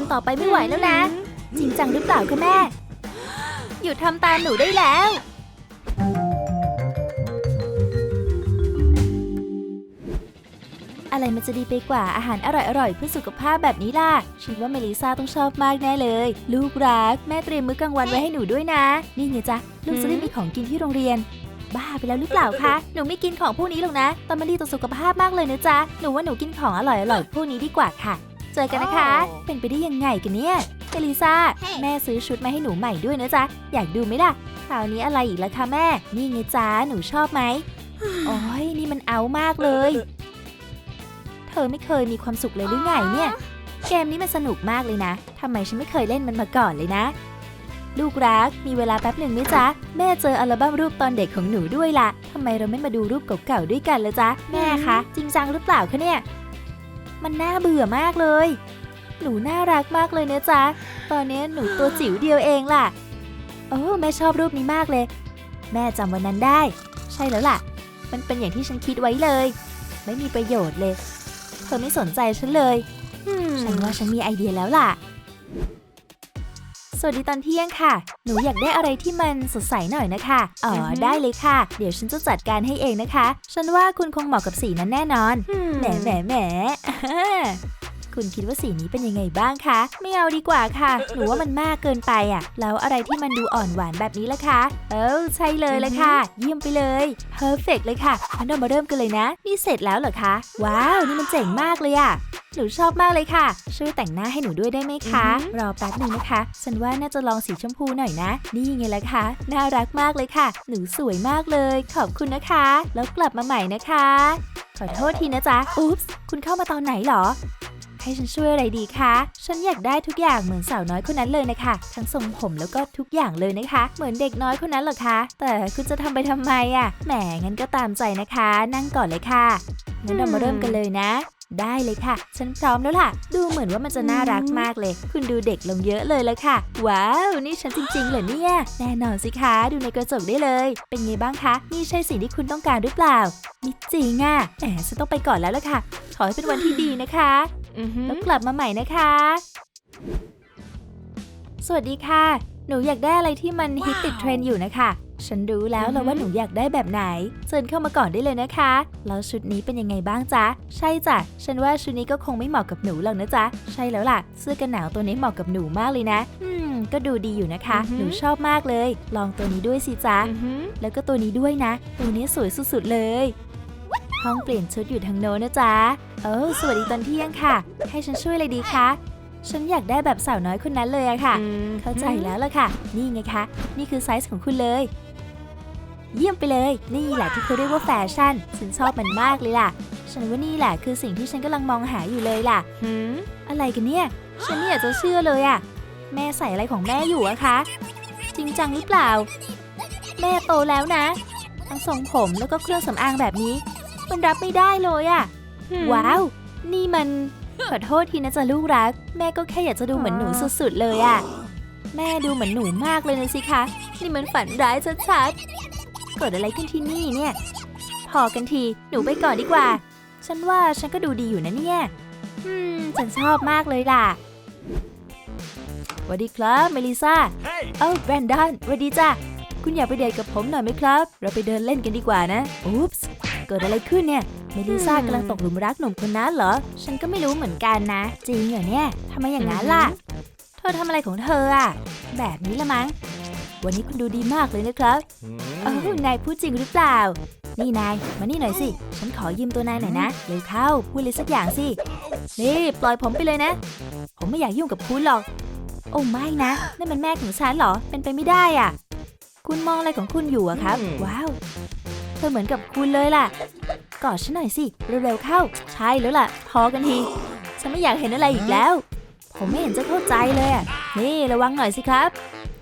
นต่อไปไม่ไหวแล้วนะ จริงจังหรือเปล่าคะแม่ หยุดทำตามหนูได้แล้ว อะไรมันจะดีไปกว่าอาหารอร่อยๆเพื่อสุขภาพแบบนี้ล่ะฉันว่าเมลิซาต้องชอบมากแน่เลย ลูกรัก แม่เตรียมมื้อกลางวันไว้ให้หนูด้วยนะ นี่ไงจ๊ะลูกจะได้มีของกินที่โรงเรียนบ้าไปแล้วหรือเปล่าคะ หนูไม่กินของพวกนี้หรอกนะแต่มันดีต่อสุขภาพมากเลยนะจ๊ะ หนูว่าหนูกินของอร่อยๆพวกนี้ดีกว่าค่ะ เจอกันนะคะโอ้เป็นไปได้ยังไงกันเนี่ยเอลิซาแม่ซื้อชุดมาให้หนูใหม่ด้วยนะจ๊ะ อยากดูไหมล่ะคราวนี้อะไรอีกล่ะคะแม่ นี่ไงจ๊ะหนูชอบไหมโอ้ยนี่มันเอามากเลย เธอไม่เคยมีความสุขเลยหรือไงเนี่ย เกมนี้มันสนุกมากเลยนะทำไมฉันไม่เคยเล่นมันมาก่อนเลยนะ ลูกรัก มีเวลาแป๊บหนึ่งไหมจ๊ะ แม่เจออัลบั้มรูปตอนเด็กของหนูด้วยล่ะทำไมเราไม่มาดูรูปเก่าๆด้วยกันละจ๊ะ แม่คะ จริงจังหรือเปล่าคะเนี่ย มันน่าเบื่อมากเลย หนูน่ารักมากเลยนะจ๊ะ ตอนนี้หนูตัวจิ๋วเดียวเองล่ะ โอ้แม่ชอบรูปนี้มากเลย แม่จำวันนั้นได้ ใช่แล้วล่ะ มันเป็นอย่างที่ฉันคิดไว้เลย ไม่มีประโยชน์เลย เธอไม่สนใจฉันเลย ฉันว่าฉันมีไอเดียแล้วล่ะ สวัสดีตอนเที่ยงค่ะ หนูอยากได้อะไรที่มันสดใสหน่อยนะคะ อ๋ออือฮึได้เลยค่ะ เดี๋ยวฉันจะจัดการให้เองนะคะ ฉันว่าคุณคงเหมาะกับสีนั้นแน่นอน แหมแหมแหมอ่า คุณคิดว่าสีนี้เป็นยังไงบ้างคะ ไม่เอาดีกว่าค่ะหนูว่ามันมากเกินไปอะ แล้วอะไรที่มันดูอ่อนหวานแบบนี้ล่ะคะ เออใช่เลยละค่ะ เยี่ยมไปเลยเพอร์เฟกเลยค่ะงั้นเรามาเริ่มกันเลยนะ นี่เสร็จแล้วเหรอคะ ว้าว นี่มันเจ๋งมากเลยอะหนูชอบมากเลยค่ะ ช่วยแต่งหน้าให้หนูด้วยได้ไหมคะอือหือรอแป๊บหนึ่งนะคะ ฉันว่าน่าจะลองสีชมพูหน่อยนะ นี่ไงล่ะคะ น่ารักมากเลยค่ะ หนูสวยมากเลย ขอบคุณนะคะ แล้วกลับมาใหม่นะคะ ขอโทษทีนะจ๊ะ อุ๊ปส์ คุณเข้ามาตอนไหนเหรอ ให้ฉันช่วยอะไรดีคะ ฉันอยากได้ทุกอย่างเหมือนสาวน้อยคนนั้นเลยนะคะ ทั้งทรงผมแล้วก็ทุกอย่างเลยนะคะ เหมือนเด็กน้อยคนนั้นเหรอคะ แต่คุณจะทำไปทำไมอะ่ะ แหมงั้นก็ตามใจนะคะ นั่งก่อนเลยค่ะ งั้นเรามาเริ่มกันเลยนะได้เลยค่ะ ฉันพร้อมแล้วล่ะ ดูเหมือนว่ามันจะน่ารักมากเลย คุณดูเด็กลงเยอะเลยละค่ะ ว้าว นี่ฉันจริงๆเหรอเนี่ย แน่นอนสิคะ ดูในกระจกได้เลย เป็นไงบ้างคะ นี่ใช่สิ่งที่คุณต้องการหรือเปล่ามิจริงอะ่ะแหมฉันต้องไปก่อนแล้วล่ะค่ะ ขอให้เป็นวันที่ดีนะคะ แล้วกลับมาใหม่นะคะ สวัสดีค่ะ หนูอยากได้อะไรที่มันฮิตติดเทรนด์อยู่นะคะ ฉันรู้แล้วแล้วว่าหนูอยากได้แบบไหนเชิญเข้ามาก่อนได้เลยนะคะ แล้วชุดนี้เป็นยังไงบ้างจ๊ะ ใช่จ้ะ ฉันว่าชุดนี้ก็คงไม่เหมาะกับหนูหรอกนะจ๊ะ ใช่แล้วล่ะ เสื้อกันหนาวตัวนี้เหมาะกับหนูมากเลยนะ อืม ก็ดูดีอยู่นะคะ หนูชอบมากเลย ลองตัวนี้ด้วยสิจ๊ะอือหือแล้วก็ตัวนี้ด้วยนะ ตัวนี้สวยสุดๆเลย ห้องเปลี่ยนชุดอยู่ทางโน้นนะจ๊ะ เออสวัสดีตอนเที่ยงค่ะ ให้ฉันช่วยอะไรดีคะ ฉันอยากได้แบบสาวน้อยคนนั้นเลยอะค่ะอืมเข้าใจแล้วล่ะค่ะ นี่ไงคะ นี่คือไซส์ของคุณเลย เยี่ยมไปเลย นี่แหละที่เขาเรียกว่าแฟชั่น ฉันชอบมันมากเลยล่ะ ฉันว่านี่แหละคือสิ่งที่ฉันกำลังมองหาอยู่เลยล่ะหืมอะไรกันเนี่ย ฉันไม่อยากจะเชื่อเลยอะแม่ใส่อะไรของแม่อยู่อะคะ จริงจังหรือเปล่า แม่โตแล้วนะทั้งทรงผมแล้วก็เครื่องสำอางแบบนี้ มันรับไม่ได้เลยอะว้าว นี่มัน ขอโทษทีนะจ๊ะลูกรัก แม่ก็แค่อยากจะดูเหมือนหนูสุดๆเลยอะแม่ดูเหมือนหนูมากเลยนะสิคะ นี่มันฝันร้ายชัดๆเกิดอะไรขึ้นที่นี่เนี่ย พอกันที หนูไปก่อนดีกว่า ฉันว่าฉันก็ดูดีอยู่นะเนี่ย อืม ฉันชอบมากเลยล่ะสวัสดีครับเมลิซาเอ้าแบรนดอนสวัสดีจ้ะ คุณอยากไปเดทกับผมหน่อยไหมครับ เราไปเดินเล่นกันดีกว่านะ อุ๊ปส์เกิดอะไรขึ้นเนี่ย เมลิซากำลังตกหลุมรักหนุ่มคนนั้นเหรอ ฉันก็ไม่รู้เหมือนกันนะ จริงเหรอเนี่ยทำไมอย่างนั้นล่ะ เธอทำอะไรของเธออะแบบนี้ละมั้ง วันนี้คุณดูดีมากเลยนะครับเออนายพูดจริงหรือเปล่า นี่นาย มานี่หน่อยสิ ฉันขอยืมตัวนายหน่อยนะเร็วเข้า พูดเลยสักอย่างสิ นี่ปล่อยผมไปเลยนะ ผมไม่อยากยุ่งกับคุณหรอก โอ้ไม่นะ นั่นมันแม่ของฉันเหรอ เป็นไปไม่ได้อะ คุณมองอะไรของคุณอยู่อะครับอืมว้าวเธอเหมือนกับคุณเลยล่ะ กอดฉันหน่อยสิ เร็วๆเข้า ใช่แล้วล่ะ พอกันที ฉันไม่อยากเห็นอะไรอีกแล้ว ผมไม่เห็นจะเข้าใจเลยอะนี่ระวังหน่อยสิครับ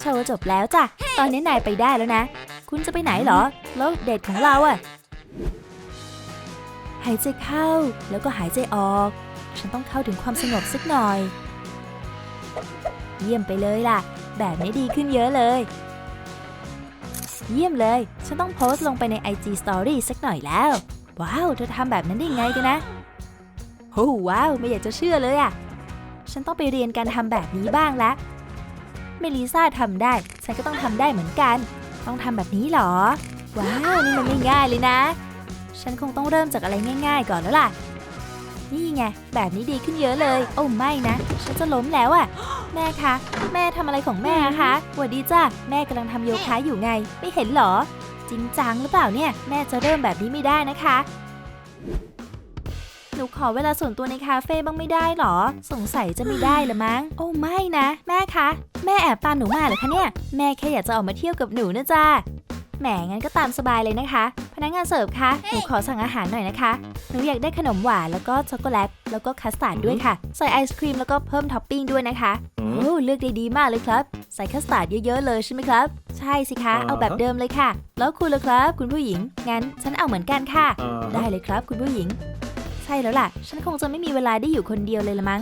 โชว์จบแล้วจ้ะ ตอนนี้นายไปได้แล้วนะ คุณจะไปไหนเหรอ แล้วเดทของเราอะหายใจเข้าแล้วก็หายใจออก ฉันต้องเข้าถึงความสงบสักหน่อย เยี่ยมไปเลยล่ะ แบบนี้ดีขึ้นเยอะเลย เยี่ยมเลย ฉันต้องโพสต์ลงไปใน IG Story สักหน่อยแล้ว ว้าว เธอทำแบบนั้นได้ไงกันนะโอ้ว้าว ไม่อยากจะเชื่อเลยอะฉันต้องไปเรียนการทำแบบนี้บ้างละ เมลิซ่าทำได้ ฉันก็ต้องทำได้เหมือนกัน ต้องทำแบบนี้เหรอ ว้าว นี่มันไม่ง่ายเลยนะ ฉันคงต้องเริ่มจากอะไรง่าย ๆ ก่อนแล้วล่ะ นี่ไง แบบนี้ดีขึ้นเยอะเลย โอ้ไม่นะ ฉันจะล้มแล้วอะ่ะ แม่คะ แม่ทำอะไรของแม่อะคะสวัสดีจ้าแม่กำลังทำโยคะอยู่ไง ไม่เห็นหรอ จริงจังหรือเปล่าเนี่ย แม่จะเริ่มแบบนี้ไม่ได้นะคะ หนูขอเวลาส่วนตัวในคาเฟ่บ้างไม่ได้หรอ สงสัยจะไม่ได้ละมั้ง โอ้ไม่นะ แม่คะ แม่แอบตามหนูมาเหรอคะเนี่ย แม่แค่อยากจะออกมาเที่ยวกับหนูนะจ้า แหมงั้นก็ตามสบายเลยนะคะ พนักงานเสิร์ฟคะหนูขอสั่งอาหารหน่อยนะคะ หนูอยากได้ขนมหวานแล้วก็ช็อกโกแลตแล้วก็คัสตาร์ดด้วยค่ะ ใส่ไอศครีมแล้วก็เพิ่มท็อปปิ้งด้วยนะคะโอ้เลือกได้ดีมากเลยครับ ใส่คัสตาร์ดเยอะๆเลยใช่ไหมครับ ใช่สิคะ เอาแบบเดิมเลยค่ะ แล้วคุณล่ะครับ คุณผู้หญิง งั้นฉันเอาเหมือนกันค่ะ ได้เลยครับ คุณผู้หญิง ใช่แล้วล่ะ ฉันคงจะไม่มีเวลาได้อยู่คนเดียวเลยละมั้ง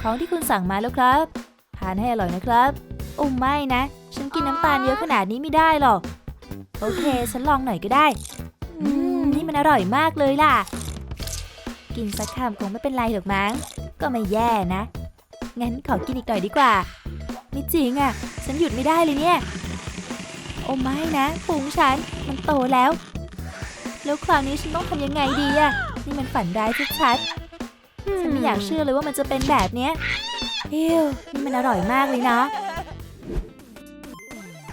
ของที่คุณสั่งมาแล้วครับ ทานให้อร่อยนะครับ โอ้ไม่นะ ฉันกินน้ำตาลเยอะขนาดนี้ไม่ได้หรอก โอเค ฉันลองหน่อยก็ได้ อืม นี่มันอร่อยมากเลยล่ะ กินสักคำคงไม่เป็นไรหรอกมั้ง ก็ไม่แย่นะ งั้นขอกินอีกหน่อยดีกว่า ไม่จริงอะ ฉันหยุดไม่ได้เลยเนี่ย โอ้ไม่นะพุงฉัน มันโตแล้ว แล้วคราวนี้ฉันต้องทำยังไงดีอะนี่มันฝันร้ายชัดๆฉันไม่อยากเชื่อเลยว่ามันจะเป็นแบบเนี้ยเอิวนี่มันอร่อยมากเลยนะ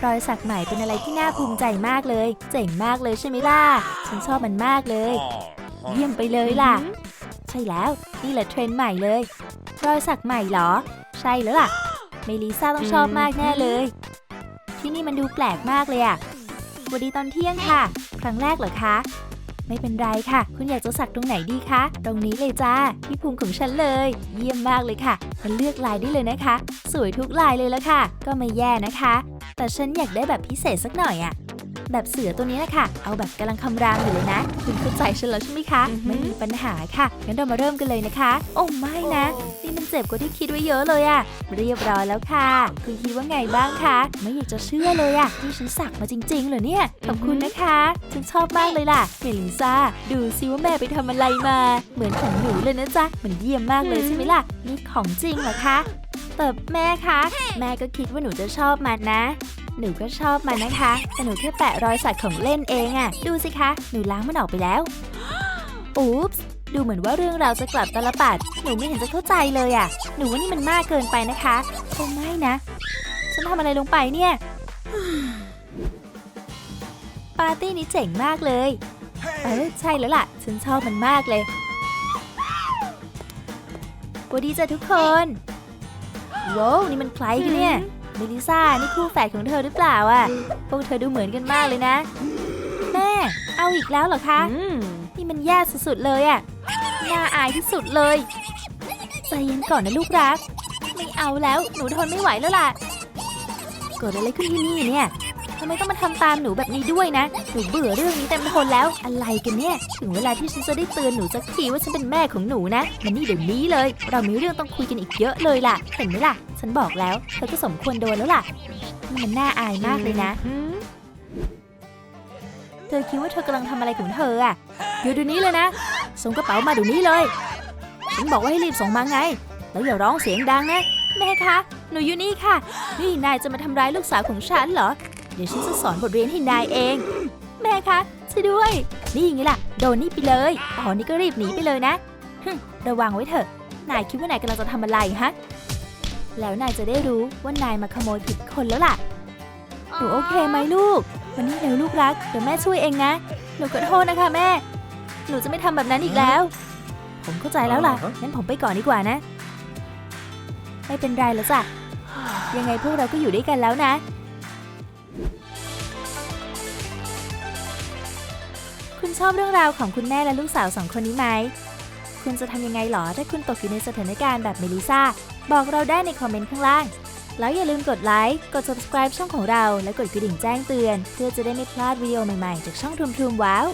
รอยสักใหม่เป็นอะไรที่น่าภูมิใจมากเลย เจ๋งมากเลยใช่ไหมล่ะ ฉันชอบมันมากเลย เยี่ยมไปเลยล่ะ ใช่แล้วนี่แหละเทรนด์ใหม่เลย รอยสักใหม่เหรอ ใช่แล้วล่ะ เมลิซ่าต้องชอบมากแน่เลย ที่นี่มันดูแปลกมากเลยอะสวัสดีตอนเที่ยงค่ะ ครั้งแรกเหรอคะ ไม่เป็นไรค่ะ คุณอยากจะสักตรงไหนดีคะ ตรงนี้เลยจ้าที่พุงของฉันเลย เยี่ยมมากเลยค่ะมันเลือกลายได้เลยนะคะ สวยทุกลายเลยละค่ะ ก็ไม่แย่นะคะ แต่ฉันอยากได้แบบพิเศษสักหน่อยอะแบบเสือตัวนี้นะคะเอาแบบกำลังคำรามอยู่เลยนะ คุณเข้าใจฉันแล้วใช่ไหมคะ ไม่มีปัญหาค่ะ งั้นเรามาเริ่มกันเลยนะคะ โอ้ไม่นะ นี่มันเจ็บกว่าที่คิดไว้เยอะเลยอะเรียบร้อยแล้วค่ะ คุณคิดว่าไงบ้างคะ ไม่อยากจะเชื่อเลยอะที่ฉันสักมาจริงๆเหรอเนี่ย ขอบคุณนะคะ ฉันชอบมากเลยล่ะ เมลิซ่าดูซิว่าแม่ไปทำอะไรมา เหมือนของหนูเลยนะจ๊ะ มันเยี่ยมมากเลยใช่ไหมล่ะ นี่ของจริงเหรอคะ แต่แม่คะ แม่ก็คิดว่าหนูจะชอบมันนะ หนูก็ชอบมันนะคะ แต่หนูแค่แปะรอยสักของเล่นเองอะดูสิคะ หนูล้างมันออกไปแล้วอุ๊ปส์ดูเหมือนว่าเรื่องราวจะกลับตลปัด หนูไม่เห็นจะเข้าใจเลยอะหนูว่านี่มันมากเกินไปนะคะคงไม่นะ ฉันทำอะไรลงไปเนี่ย ปาร์ตี้นี้เจ๋งมากเลย เออใช่แล้วล่ะ ฉันชอบมันมากเลยสวัสดีจ้ะทุกคน ว้าวนี่มันใครกันเนี่ยเมลิซ่านี่คู่แฝดของเธอหรือเปล่าอะพวกเธอดูเหมือนกันมากเลยนะ แม่ เอาอีกแล้วเหรอคะนี่มันแย่สุดๆเลยอะน่าอายที่สุดเลยใจเย็นก่อนนะลูกรัก ไม่เอาแล้วหนูทนไม่ไหวแล้วล่ะเกิดอะไรขึ้นที่นี่เนี่ย ทำไมต้องมาทำตามหนูแบบนี้ด้วยนะ หนูเบื่อเรื่องนี้เต็มทนแล้ว อะไรกันเนี่ย ถึงเวลาที่ฉันจะได้เตือนหนูสักทีว่าฉันเป็นแม่ของหนูนะมันนี่เดี๋ยวนี้เลย เรามีเรื่องต้องคุยกันอีกเยอะเลยล่ะ เห็นไหมล่ะ ฉันบอกแล้ว เธอก็สมควรโดนแล้วล่ะนี่มันน่าอายมากเลยนะ เธอคิดว่าเธอกำลังทำอะไรของเธออะเดี๋ยวเดี๋ยวนี้เลยนะ ส่งกระเป๋ามาเดี๋ยวนี้เลย ฉันบอกว่าให้รีบส่งมาไง แล้วอย่าร้องเสียงดังนะ แม่คะ หนูอยู่นี่ค่ะ นี่นายจะมาทำร้ายลูกสาวของฉันเหรอ เดี๋ยวฉันจะสอนบทเรียนให้นายเอง แม่คะช่วยด้วย นี่ไงล่ะ โดนนี่ไปเลยอ๋อนี่ก็รีบหนีไปเลยนะฮึ่มระวังไว้เถอะ นายคิดว่านายกำลังจะทำอะไรฮะ แล้วนายจะได้รู้ว่านายมาขโมยผิดคนแล้วล่ะ หนูโอเคไหมลูก วันนี้เร็วลูกรัก เดี๋ยวแม่ช่วยเองนะ หนูขอโทษนะคะแม่ หนูจะไม่ทำแบบนั้นอีกแล้ว ผมเข้าใจแล้วล่ะอ่าฮะงั้นผมไปก่อนดีกว่านะ ไม่เป็นไรแล้วจ้ะ ยังไงพวกเราก็อยู่ด้วยกันแล้วนะ คุณชอบเรื่องราวของคุณแม่และลูกสาวสองคนนี้ไหม คุณจะทำยังไงหรอถ้าคุณตกอยู่ในสถานการณ์แบบเมลิซาบอกเราได้ในคอมเมนต์ข้างล่าง แล้วอย่าลืมกดไลค์ กด subscribe ช่องของเรา และกดกระดิ่งแจ้งเตือน เพื่อจะได้ไม่พลาดวิดีโอใหม่ๆ จากช่องทุมทุมว้าว